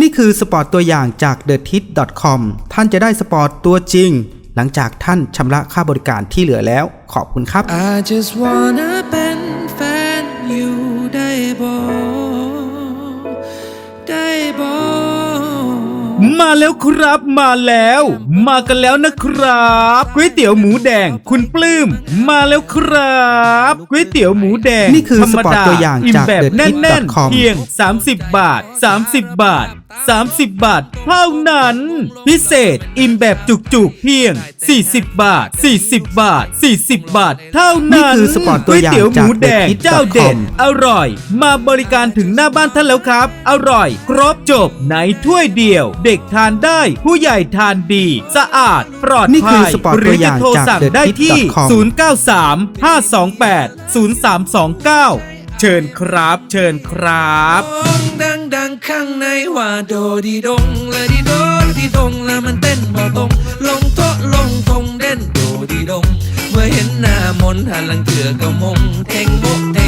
นี่คือสปอร์ตตัวอย่างจาก t h e t i t c o m ท่านจะได้สปอร์ตตัวจริง หลังจากท่านชำระค่าบริการที่เหลือแล้ว ขอบคุณครับ I just wanna เป็นแฟนอยู่ได้บ่ได้บ่มาแล้วครับมาแล้ว มากันแล้วนะครับก๋วยเตี๋ยวหมูแดง คุณปลื้มมาแล้วครับก๋วยเตี๋ยวหมูแดงนี่คือธรรมสปอร์ตดาตัวอย่างอิ่มจากแบบ The แน่น Tip com ๆเพียง 30 บาท 30 บาท 30 บาทเท่านั้น พิเศษอิ่มแบบจุกๆ เพียง 40 บาท 40 บาท 40 บาท เท่านั้นนี่คือสปอร์ตตัวอย่างก๋วยเตี๋ยวหมูแดงจาก The Tip เจ้าเด็ด com อร่อย มาบริการถึงหน้าบ้านท่านแล้วครับ อร่อย ครบจบในถ้วยเดียว เด็กทานได้ผู้ใหญ่ทานดี สะอาด ปลอดนี่คืภัอยสปอร์ตหรืตัวออจะย่างโทรจากสั่ง The ได้ที่ Tip com 093 528 0329 เชิญครับ เชิญครับดังดังข้างในว่าโดดีดงและดีโดดีดงแล้วมันเต้นบ่ตรงลงโตลงทงเด่นโดดีดง เมื่อเห็นหน้ามนหันหลังเถื่อก็มงเทงโมเทง